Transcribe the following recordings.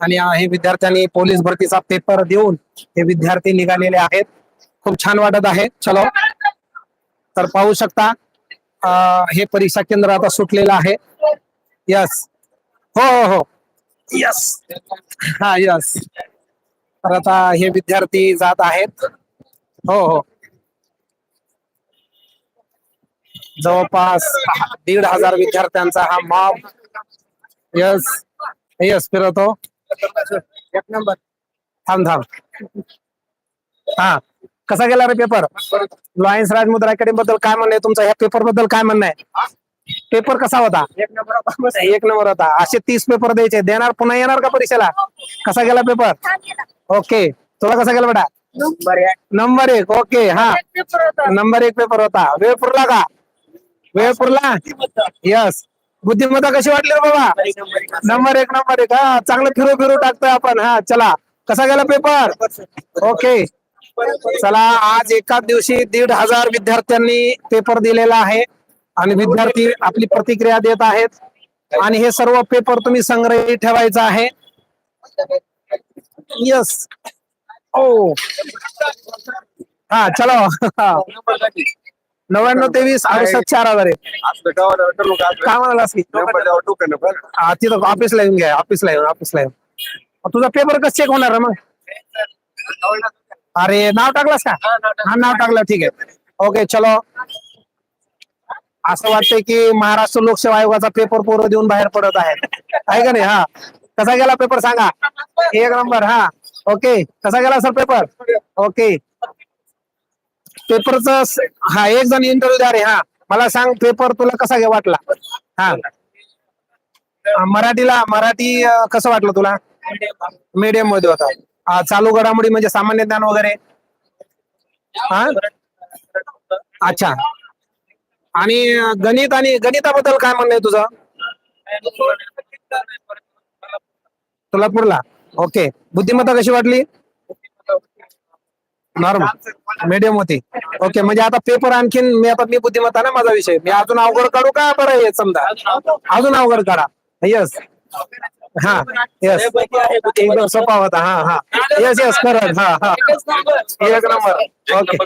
आणि हे विद्यार्थ्यांनी पोलीस भरतीचा पेपर देऊन हे विद्यार्थी निघालेले आहेत. खूप छान वाटत आहे. चलो. तर पाहू शकता हे परीक्षा केंद्र आता सुटलेलं आहे. यस हो हो हो. यस हा यस तर आता हे विद्यार्थी जात आहेत. हो हो. जवळपास दीड हजार विद्यार्थ्यांचा हा मॉब यस यस फिरवतो एक नंबर. थांब थांब. हा. कसा गेला रे पेपर लॉयन्स राजमुद्रा अकॅडमी बद्दल काय म्हणणं आहे? तुमचं ह्या पेपरबद्दल काय म्हणणं आहे? पेपर कसा होता? एक नंबर एक नंबर होता. असे तीस पेपर द्यायचे. देणार पुन्हा येणार का परीक्षेला? कसा गेला पेपर ओके तुला कसा गेला बेटा? नंबर एक. ओके हा. नंबर एक पेपर होता. वेळ पुरला का? वेळ पुरला यस बुद्धिमत्ता कशी वाटली रे बाबा? नंबर एक नंबर एक. हा चांगलं फिरू फिरू टाकतोय आपण. हा चला. कसा गेला पेपर? ओके. चला आज एकाच दिवशी दीड हजार विद्यार्थ्यांनी पेपर दिलेला आहे आणि विद्यार्थी आपली प्रतिक्रिया देत आहेत. आणि हे सर्व पेपर तुम्ही संग्रहित ठेवायचा आहे. Yes oh oh. हा चलो. नव्याण्णव तेवीस अडुसष्ट चार हजार आहे. काय म्हणालास की हा, तिथं ऑफिसला येऊन घ्या ऑफिसला येऊन ऑफिसला येऊन तुझा पेपर कसं चेक होणार रे मग? अरे नाव टाकलास का? हा नाव टाकलं. ठीक आहे. ओके चलो. असं वाटतंय की महाराष्ट्र लोकसेवा आयोगाचा पेपर पोरं देऊन बाहेर पडत आहेत. आहे का नाही? हा. कसा गेला पेपर सांगा? एक नंबर हा. ओके कसा गेला सर पेपर ओके पेपरचा हा एक जण इंटरव्ह्यू द्या रे हा. मला सांग पेपर तुला कसा घे वाटला? हा. मराठीला मराठी कसं वाटलं तुला? मीडियममध्ये होता. हा, चालू घडामोडी म्हणजे सामान्य ज्ञान वगैरे? हा? अच्छा. आणि गणित आणि गणिताबद्दल काय म्हणणं आहे तुझं? तुला पुरला. ओके. बुद्धिमत्ता कशी वाटली? नॉर्मल मीडियम होती. ओके म्हणजे आता पेपर आणखीन मी आता मी बुद्धिमत्ता ना माझा विषय. मी अजून अवघड काढू का बरं हे समजा? अजून अवघड काढा. यस हा. यस एकदम सोपा होता. हा हा. येस येस खरंच हा हा. एक नंबर ओके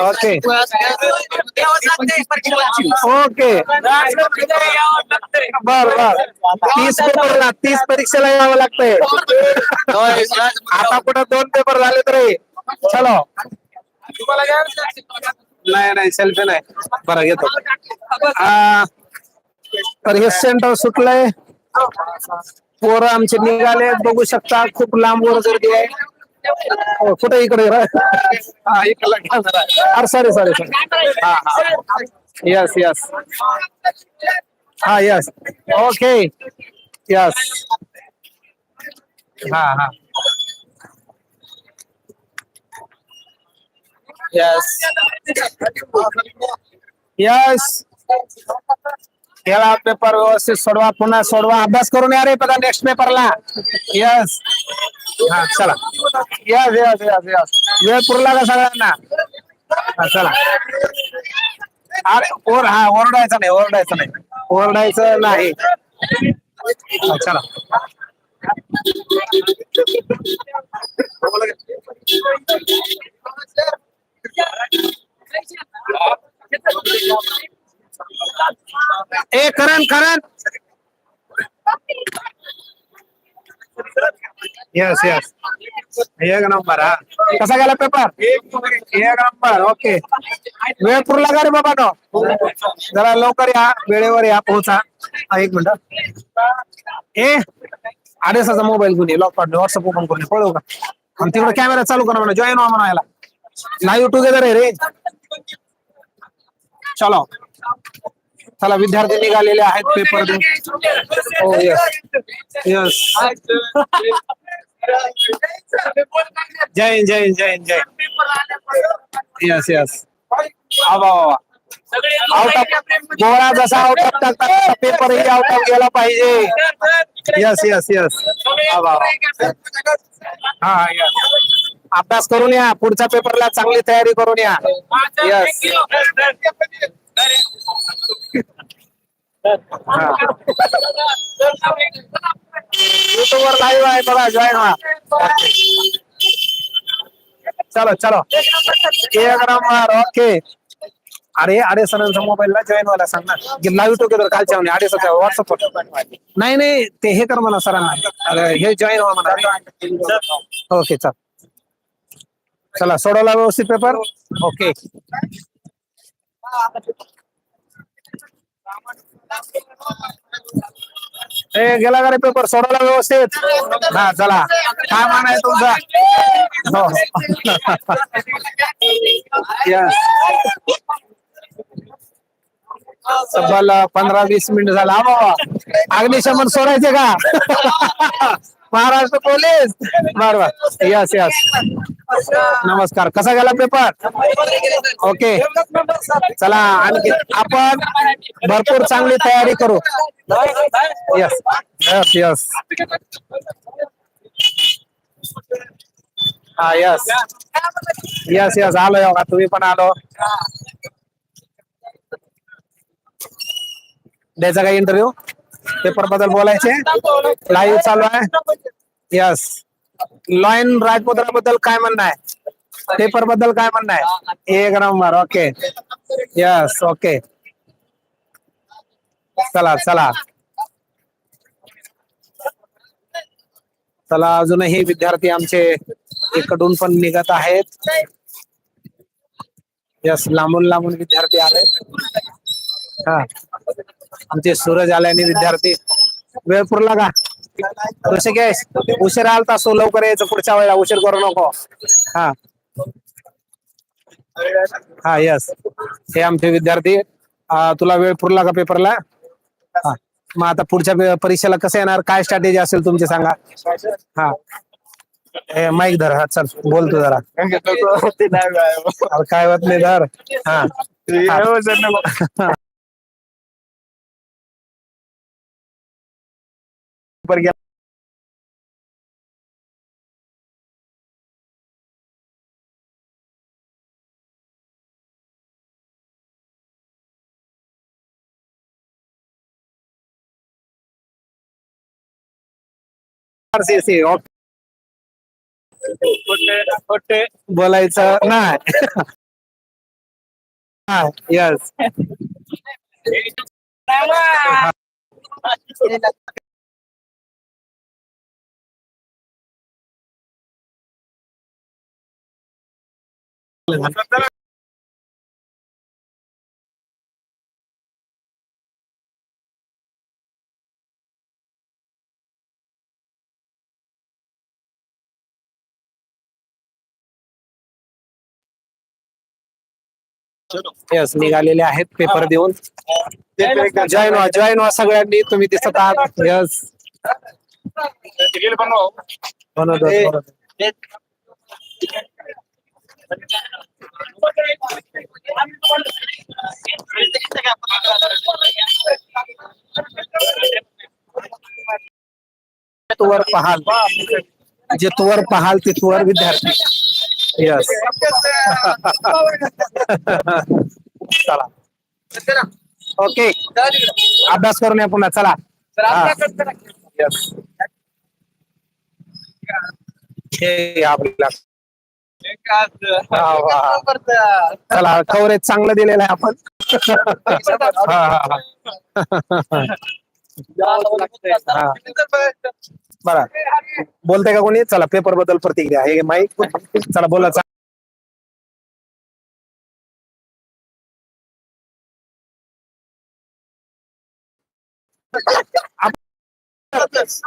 ओके ओके बर बर तीस पेपरला तीस परीक्षेला यावं लागतंय. आता कुठं दोन पेपर झाले तरी. चलो. नाही नाही सेल्फी नाही. बरं घेतो. आ, तर हे सेंटर सुटलंय. पोरं आमचे निघाले. बघू शकता खूप लांबवर गर्दी आहे. हो, कुठे इकडे? हा इकडला. अरे सॉरी सॉरी सॉरी हा हा. यस यस हा यस ओके यस हा हा. Yes. Yes. याला पेपर व्यवस्थित सोडवा पुन्हा सोडवा. अभ्यास करून या रे पदा नेक्स्ट पेपरला यस हा चला. यस यस यस यस वेळ पुरला का सगळ्यांना? हा, चला. अरे ओर हा ओरडायचं नाही ओरडायचं नाही. ओरडायचं नाही. हा, चला. ए करण करण. यस यस एक नंबर हा. कसा गेला पेपर? एक नंबर ओके. वेळ पुरला का रे बाबा नो जरा लवकर या वेळेवर या पोहोचा. एक मिनिट ए आडेसाचा मोबाईल घेऊन ये लॉक पाडणे व्हॉट्सअप ओपन करून ये, पळू का? आणि तिकडे कॅमेरा चालू करा म्हणा जॉईन व्हा म्हणायला लाईव्ह टुगेदर आहे रे. चलो. चला विद्यार्थी निघालेले आहेत पेपर देऊन. हो यस यस जय जय जय जय. यस यस गोळा जसा आउट ऑफ टाकतात पेपरही आउट ऑफ गेला पाहिजे. Yes yes yes. हा हा yes. अभ्यास करून या पुढच्या पेपरला चांगली तयारी करून या. यस युट्यूब वर लाईव्ह आहे बघा जॉईन व्हा. चलो चलो. एक नंबर ओके अरे अरे सरांचा मोबाईलला जॉईन व्हायला सांग ना. लाईव्ह टुगेदर कालच्या म्हणे अडे सध्या व्हॉट्सअप नाही नाही ते हे कर म्हणा सरांना. हे जॉईन व्हा म्हणा. ओके चल. चला सोडवला व्यवस्थित पेपर? ओके ए गेला का रे पेपर? सोडवला व्यवस्थित? हा चला. काय मान आहे तुमचा. हो. पंधरा वीस मिनिट झाला. हा बाबा अग्निशमन सोडायचे का? महाराष्ट्र पोलीस. बर बर. यस यस नमस्कार. कसा गेला पेपर ओके चला आणखी आपण भरपूर चांगली तयारी करू. यस यस यस हा यस यस यस आलो योगा तुम्ही पण आलो. द्यायचा काय इंटरव्ह्यू पेपरबद्दल बोलायचे? लाईव्ह चालू आहे? यस लॉयन राजपुत्राबद्दल काय म्हणणं आहे? पेपरबद्दल काय म्हणणं आहे? एक नंबर ओके यस ओके चला चला. चला अजूनही विद्यार्थी आमचे इकडून पण निघत आहेत. यस लांबून लांबून विद्यार्थी आले. हा. आमचे सूरज आल्याने विद्यार्थी वेळ पुरला का? ऋषिकेश उशीर आलता सो लवकर यायचं पुढच्या वेळेला उशीर करू नको. हा. हा यस हे आमचे विद्यार्थी. अं, तुला वेळ पुरला का पेपरला? हा. मग आता पुढच्या पे- परीक्षेला कसं येणार? काय स्ट्रॅटेजी असेल तुमची सांगा. हा. हे माईक धर. हा चल. बोल तू जरा. अरे काय होत नाही धर हा. RCC, okay. बोलायचं नाही यस यस निघालेले आहेत पेपर देऊन. जॉईन व्हा जॉईन व्हा सगळ्यांनी तुम्ही दिसत आहात. यस. तुवर पाहाल. जे तुवर पाहाल ते तुवर विद्यार्थी. यस चला. ओके. अभ्यास करून या पुन्हा. चला. चला कव्हरेज चांगलं दिलेलं आहे आपण. बरं. बोलते का कोणी? चला पेपरबद्दल प्रतिक्रिया. हे माईक. चला बोला.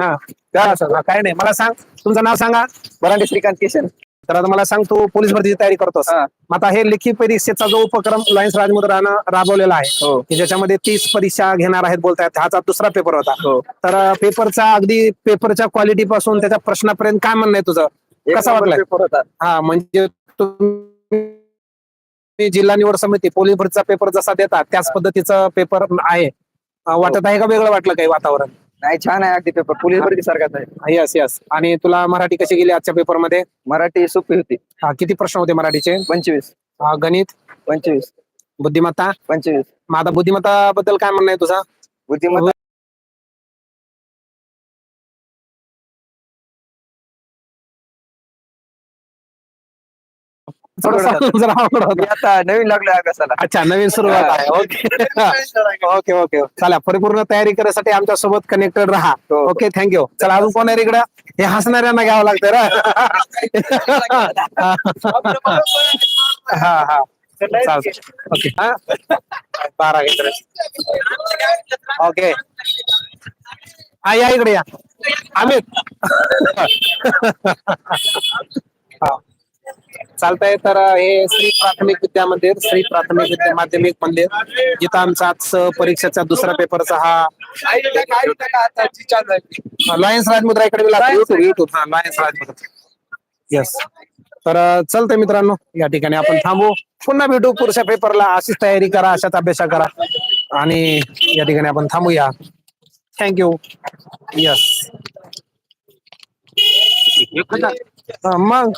हा काय नाही मला सांग. तुमचं नाव सांगा. बरांडे श्रीकांत किशन तर आता मला सांग तू पोलीस भरतीची तयारी करतोस. मग आता हे लेखी परीक्षेचा जो उपक्रम लायन्स राजमुद्रानं राबवलेला आहे हो. की ज्याच्यामध्ये तीस परीक्षा घेणार आहेत बोलतायत ह्याचा दुसरा पेपर होता. हो. तर पेपरचा अगदी पेपरच्या क्वालिटी पासून त्याच्या प्रश्नापर्यंत काय म्हणणं आहे तुझं? कसा वाटलाय? पेपर होता. हा म्हणजे तुम्ही जिल्हा निवड समिती पोलीस भरतीचा पेपर जसा देतात त्याच पद्धतीचा पेपर आहे. वाटत आहे का वेगळं वाटलं काही वातावरण? नाही छान आहे अगदी पेपर पोलीस भरती सारखाच आहे. यस यस आणि तुला मराठी कशी गेली आजच्या पेपरमध्ये मराठी सोपी होती. हा, किती प्रश्न होते मराठीचे? पंचवीस. हा, गणित? पंचवीस. बुद्धिमत्ता? पंचवीस. मग आता बुद्धिमत्ता बद्दल काय म्हणणं आहे तुझा? बुद्धिमत्ता जरा अवघड होतं. मी आता नवीन लागलो अभ्यासाला. अच्छा नवीन सुरुवात आहे. ओके. Okay okay. चला परिपूर्ण तयारी करण्यासाठी आमच्यासोबत कनेक्टेड राहा. हो. ओके थँक्यू चला अजून कोण आहे इकडं? हे हसणाऱ्यांना घ्यावं लागतं रा हा हा. चालतं ओके. हा? बारा घेतले ओके. हा या इकडे या. अमित हा. चालतंय. तर हे श्री प्राथमिक विद्या मंदिर श्री प्राथमिक विद्या माध्यमिक मंदिर. जिथं आमचा आज परीक्षेचा दुसरा पेपरचा हा Lions Rajmudra Academy YouTube YouTube हा लॉयन्स राजमुद्रा येस तर अं, चालतंय मित्रांनो या ठिकाणी आपण थांबू. पुन्हा भेटू. पुढच्या पेपरला अशीच तयारी करा अशाच अभ्यास करा. आणि या ठिकाणी आपण थांबूया. थँक्यू येस मग